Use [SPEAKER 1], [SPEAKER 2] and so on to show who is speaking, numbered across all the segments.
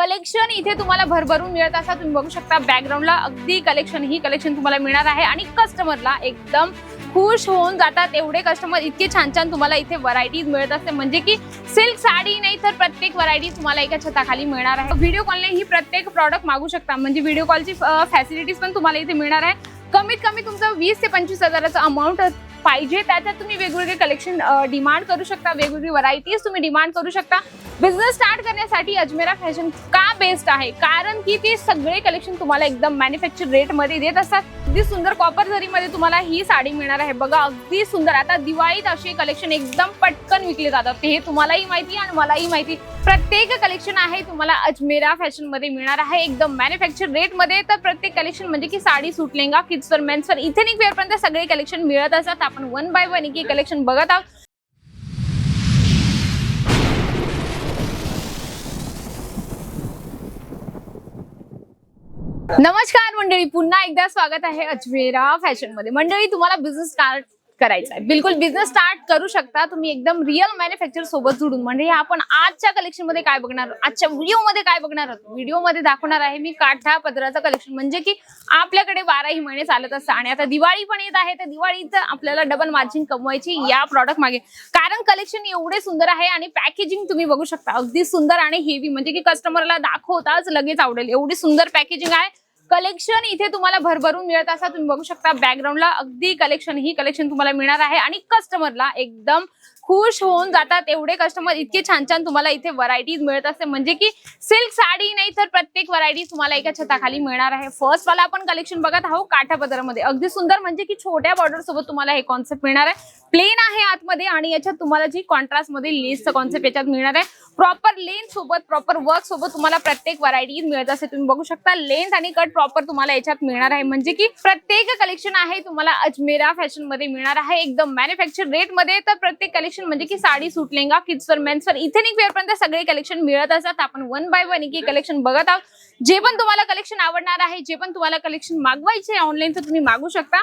[SPEAKER 1] Collection इथे तुम्हाला भरभरून मिळत असा तुम्ही बघू शकता. बॅकग्राऊंडला अगदी कलेक्शन ही कलेक्शन तुम्हाला मिळणार आहे. आणि कस्टमरला एकदम खुश होऊन जातात. एवढे कस्टमर इतके छान छान तुम्हाला इथे व्हरायटीज मिळत असते. म्हणजे की सिल्क साडी नाही तर प्रत्येक व्हरायटी तुम्हाला एका छताखाली मिळणार आहे. व्हिडिओ कॉलने ही प्रत्येक प्रॉडक्ट मागू शकता. म्हणजे व्हिडिओ कॉलची फॅसिलिटीज पण तुम्हाला इथे मिळणार आहे. कमीत कमी तुमचं वीस ते पंचवीस हजाराचं अमाऊंट पाहिजे त्याच्यात तुम्ही वेगवेगळे कलेक्शन डिमांड करू शकता वेगवेगळी व्हरायटीज तुम्ही डिमांड करू शकता. बिझनेस स्टार्ट करण्यासाठी अजमेरा फॅशन का बेस्ट आहे? कारण की ते सगळे कलेक्शन तुम्हाला एकदम मॅन्युफॅक्चर रेटमध्ये देत असतात. अगदी सुंदर कॉपर झरीमध्ये तुम्हाला ही साडी मिळणार आहे. बघा अगदी सुंदर. आता दिवाळीत असे कलेक्शन एकदम पटकन विकले जातात. ते हे तुम्हालाही माहिती आणि मलाही माहिती प्रत्येक कलेक्शन आहे तुम्हाला अजमेरा फॅशनमध्ये मिळणार आहे. एकदम मॅन्युफॅक्चर रेटमध्ये तर प्रत्येक कलेक्शन म्हणजे की साडी सूट लेंगा किड्सवर मेन्सवर इथेनिक वेअर पर्यंत सगळे कलेक्शन मिळत असतात. आपण वन बाय वन एक कलेक्शन बघत आहोत. नमस्कार मंडळी पुन्हा एकदा स्वागत आहे अजमेरा फॅशनमध्ये. मंडळी तुम्हाला बिझनेस स्टार्ट करायचा आहे बिलकुल बिझनेस स्टार्ट करू शकता. तुम्ही एकदम रिअल मॅन्युफॅक्चर सोबत जुडून. म्हणजे आपण आजच्या कलेक्शनमध्ये काय बघणार आहोत? आजच्या व्हिडिओमध्ये काय बघणार आहोत? व्हिडिओमध्ये दाखवणार आहे मी काठा पदराचं कलेक्शन म्हणजे की आपल्याकडे बाराही महिने चालत असतं आणि आता दिवाळी पण येत आहे. तर दिवाळीत आपल्याला डबल मार्जिन कमवायची या प्रॉडक्ट मागे. कारण कलेक्शन एवढे सुंदर आहे आणि पॅकेजिंग तुम्ही बघू शकता. अगदी सुंदर आणि हेवी म्हणजे की कस्टमरला दाखवताच लगेच आवडेल. एवढी सुंदर पॅकेजिंग आहे. कलेक्शन इथे तुम्हाला भरभरून मिळत असा तुम्ही बघू शकता. बॅकग्राऊंडला अगदी कलेक्शन ही कलेक्शन तुम्हाला मिळणार आहे. आणि कस्टमरला एकदम खुश होऊन जातात. एवढे कस्टमर इतके छान छान तुम्हाला इथे व्हरायटीज मिळत असते. म्हणजे की सिल्क साडी नाही तर प्रत्येक व्हरायटी तुम्हाला एका छताखाली मिळणार आहे. फर्स्ट वाला आपण कलेक्शन बघत आहोत काठा पदरामध्ये अगदी सुंदर म्हणजे की छोट्या बॉर्डर सोबत तुम्हाला हे कॉन्सेप्ट मिळणार आहे. प्लेन आहे आतमध्ये आणि याच्यात तुम्हाला जी कॉन्ट्रास्टमध्ये लेसचं कॉन्सेप्ट याच्यात मिळणार आहे. प्रॉपर लेन सोबत प्रॉपर वर्क सोबत तुम्हाला प्रत्येक व्हरायटी मिळत असेल. तुम्ही बघू शकता लेन्थ आणि कट प्रॉपर तुम्हाला याच्यात मिळणार आहे. म्हणजे की प्रत्येक कलेक्शन आहे तुम्हाला अजमेरा फॅशनमध्ये मिळणार आहे. एकदम मॅन्युफॅक्चर रेटमध्ये तर प्रत्येक कलेक्शन म्हणजे की साडी सूट लेंगा किड्सवर मेन्सवर इथेनिक वेअर पर्यंत सगळे कलेक्शन मिळत असतात. आपण वन बाय वन एक कलेक्शन बघत आहोत. जे पण तुम्हाला कलेक्शन आवडणार आहे जे पण तुम्हाला कलेक्शन मागवायचे ऑनलाईन तर तुम्ही मागू शकता.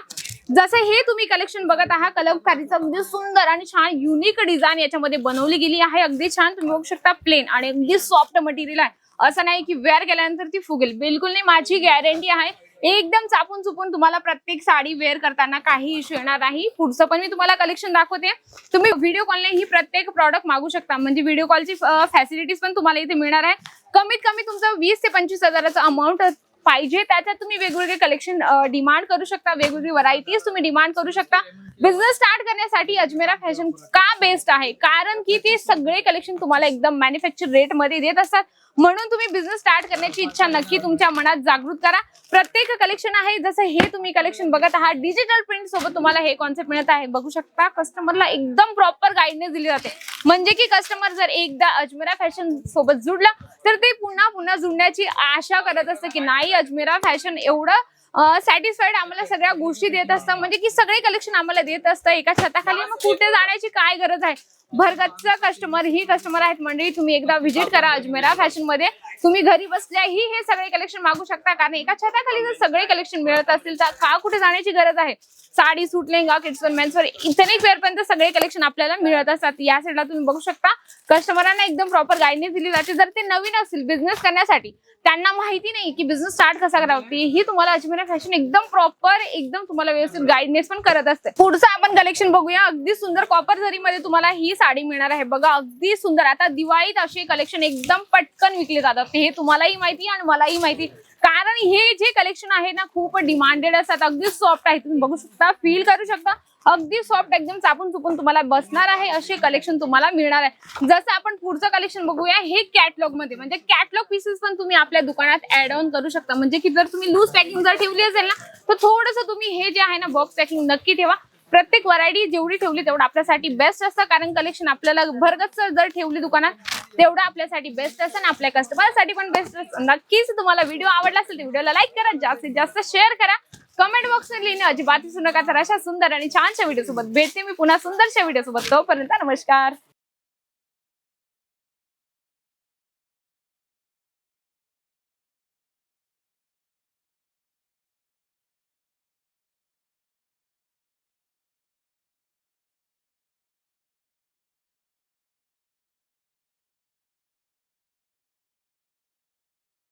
[SPEAKER 1] जसं हे तुम्ही कलेक्शन बघत आहात कलमकारीचं अगदी सुंदर आणि छान युनिक डिझाईन याच्यामध्ये बनवली गेली आहे. अगदी छान तुम्ही बघू शकता प्लेन आणि अगदी सॉफ्ट मटेरियल आहे. असं नाही की वेअर केल्यानंतर ती फुगेल. बिलकुल नाही माझी गॅरंटी आहे. एकदम चापून चुपून तुम्हाला प्रत्येक साडी वेअर करताना काही इश्यू येणार नाही. पुढचं पण मी तुम्हाला कलेक्शन दाखवते. तुम्ही व्हिडिओ कॉलने ही प्रत्येक प्रॉडक्ट मागू शकता. म्हणजे व्हिडिओ कॉलची फॅसिलिटीज पण तुम्हाला इथे मिळणार आहे. कमीत कमी तुमचं वीस ते पंचवीस हजाराचं अमाऊंट पाहिजे त्याच्यात तुम्ही वेगवेगळे कलेक्शन डिमांड करू शकता वेगवेगळी व्हरायटीज तुम्ही डिमांड करू शकता. बिझनेस स्टार्ट करण्यासाठी अजमेरा फॅशन का बेस्ट आहे? कारण की ते सगळे कलेक्शन तुम्हाला एकदम मॅन्युफॅक्चर रेटमध्ये देत असतात. म्हणून तुम्ही बिझनेस स्टार्ट करण्याची इच्छा नक्की तुमच्या मनात जागृत करा. प्रत्येक कलेक्शन आहे जसं हे तुम्ही कलेक्शन बघत आहात डिजिटल प्रिंट सोबत तुम्हाला हे कॉन्सेप्ट मिळत आहे. बघू शकता कस्टमरला एकदम प्रॉपर गाईडनेस दिली जाते. म्हणजे की कस्टमर जर एकदा अजमेरा फॅशन सोबत जुडला तर ते पुन्हा पुन्हा जुडण्याची आशा करत असतं की नाही अजमेरा फॅशन एवढं सॅटिस्फाईड आम्हाला सगळ्या गोष्टी देत असतात म्हणजे की सगळे कलेक्शन आम्हाला देत असतं. एका छताखाली मग कुठे जाण्याची काय गरज आहे? भरगतचा कस्टमर ही कस्टमर आहेत मंडळी तुम्ही एकदा व्हिजिट करा अजमेरा फॅशनमध्ये. तुम्ही घरी बसल्याही हे सगळे कलेक्शन मागू शकता कारण एका छताखाली जर सगळे कलेक्शन मिळत असतील तर का कुठे जाण्याची गरज आहे? साडी सूट लेंगा किड्सवर मेन्सवर इथेनिक वेअरपर्यंत सगळे कलेक्शन आपल्याला मिळत असतात. या साईडला तुम्ही बघू शकता. कस्टमरांना एकदम प्रॉपर गाईडनेस दिली जाते. जर ते नवीन असतील बिझनेस करण्यासाठी त्यांना माहिती नाही की बिझनेस स्टार्ट कसा करावा ही तुम्हाला अजमेरा फॅशन एकदम प्रॉपर एकदम तुम्हाला व्यवस्थित गाईडनेस पण करत असते. पुढचं आपण कलेक्शन बघूया. अगदी सुंदर कॉपरमध्ये तुम्हाला ही साडी मिळणार आहे. बघा अगदी सुंदर. आता दिवाळीत असे कलेक्शन एकदम पटकन विकले जातात. हे तुम्हालाही माहिती आणि मलाही माहिती कारण हे जे कलेक्शन आहे ना खूप डिमांडेड असतात. अगदी सॉफ्ट आहे. तुम्ही बघू शकता फील करू शकता. अगदी सॉफ्ट एकदम चापून चुपून तुम्हाला बसणार आहे असे कलेक्शन तुम्हाला मिळणार आहे. जसं आपण पुढचं कलेक्शन बघूया हे कॅटलॉगमध्ये. म्हणजे कॅटलॉग पीसेस पण तुम्ही आपल्या दुकानात ऍड ऑन करू शकता. म्हणजे की जर तुम्ही लूज पॅकिंग जर ठेवली असेल ना तर थोडंसं तुम्ही हे जे आहे ना बॉक्स पॅकिंग नक्की ठेवा. प्रत्येक व्हरायटी जेवढी ठेवली तेवढं आपल्यासाठी बेस्ट असतं. कारण कलेक्शन आपल्याला भरगच जर ठेवली दुकानात तेवढं आपल्यासाठी बेस्ट असतं आणि आपल्या कस्टमरसाठी पण बेस्ट असतं. नक्कीच तुम्हाला व्हिडिओ आवडला असेल तर व्हिडिओला लाईक करा. जास्तीत जास्त शेअर करा. कमेंट बॉक्समध्ये लिहिणे अजिबात विसरू नका तर अशा सुंदर आणि छानशा व्हिडिओ सोबत भेटते मी पुन्हा सुंदरशा व्हिडिओ सोबत. तोपर्यंत नमस्कार.